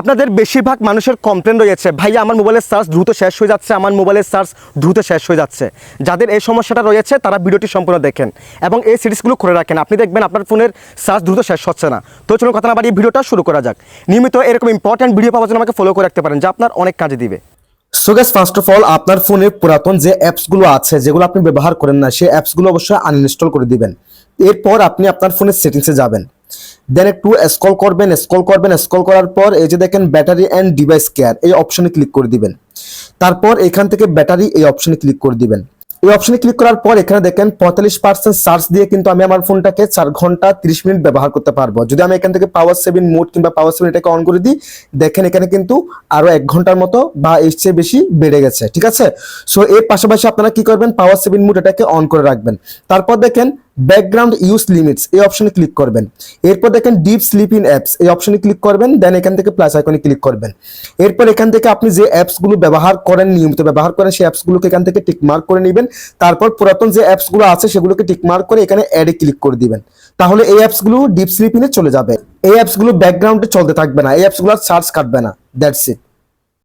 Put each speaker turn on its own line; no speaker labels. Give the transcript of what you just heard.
আপনাদের বেশিরভাগ মানুষের কমপ্লেন রয়েছে, ভাইয়া, আমার মোবাইলের চার্জ দ্রুত শেষ হয়ে যাচ্ছে, আমার মোবাইলের চার্জ দ্রুত শেষ হয়ে যাচ্ছে। যাদের এই সমস্যাটা রয়েছে, তারা ভিডিওটি সম্পূর্ণ দেখেন এবং এই সিরিজগুলো করে রাখেন। আপনি দেখবেন আপনার ফোনের চার্জ দ্রুত শেষ হচ্ছে না। তো চলুন কথা না বাড়িয়ে ভিডিওটা শুরু করা যাক। নিয়মিত এরকম ইম্পর্ট্যান্ট ভিডিও পাওয়ার জন্য আমাকে ফলো করে রাখতে পারেন, যা আপনার অনেক কাজে দিবে। সো ফার্স্ট অফ অল আপনার ফোনে পুরাতন যে অ্যাপসগুলো আছে, যেগুলো আপনি ব্যবহার করেন না, সেই অ্যাপসগুলো অবশ্যই আনইনস্টল করে দিবেন। এরপর আপনি আপনার ফোনের সেটিংসে যাবেন। দেন একটু স্ক্রল করবেন স্ক্রল করবেন স্ক্রল করার পর এই যে দেখেন ব্যাটারি অ্যান্ড ডিভাইস কেয়ার এই অপশনে ক্লিক করে দিবেন। তারপর এখান থেকে ব্যাটারি এই অপশনে ক্লিক করে দিবেন। এই অপশনে ক্লিক করার পর এখানে দেখেন পঁয়তাল্লিশ পার্সেন্ট চার্জ দিয়ে কিন্তু আমি আমার ফোনটাকে চার ঘণ্টা তিরিশ মিনিট ব্যবহার করতে পারব। যদি আমি এখান থেকে পাওয়ার সেভিং মোড কিংবা পাওয়ার সেভিং এটাকে অন করে দিই, দেখেন এখানে কিন্তু আরও এক ঘণ্টার মতো বা এর চেয়ে বেশি বেড়ে গেছে, ঠিক আছে? সো এর পাশাপাশি আপনারা কি করবেন? পাওয়ার সেভিং মোড এটাকে অন করে রাখবেন। তারপর দেখেন ব্যাকগ্রাউন্ড ইউজ লিমিটস এই অপশনে ক্লিক করবেন। এরপর দেখেন ডিপ স্লিপ ইন অ্যাপস এই অপশনে ক্লিক করবেন দেন এখান থেকে প্লাস আইকনে ক্লিক করবেন। এরপর এখান থেকে আপনি যে অ্যাপসগুলো ব্যবহার করেন, নিয়মিত ব্যবহার করেন, সেই অ্যাপসগুলোকে এখান থেকে টিক মার্ক করে নেবেন। তারপর পুরাতন যে অ্যাপসগুলো আছে, সেগুলোকে টিক মার্ক করে এখানে অ্যাডে ক্লিক করে দিবেন। তাহলে এই অ্যাপসগুলো ডিপ স্লিপ ইনে চলে যাবে। এই অ্যাপসগুলো ব্যাকগ্রাউন্ডে চলতে থাকবে না, এই অ্যাপসগুলো চার্জ কাটবে না দ্যাটস ইট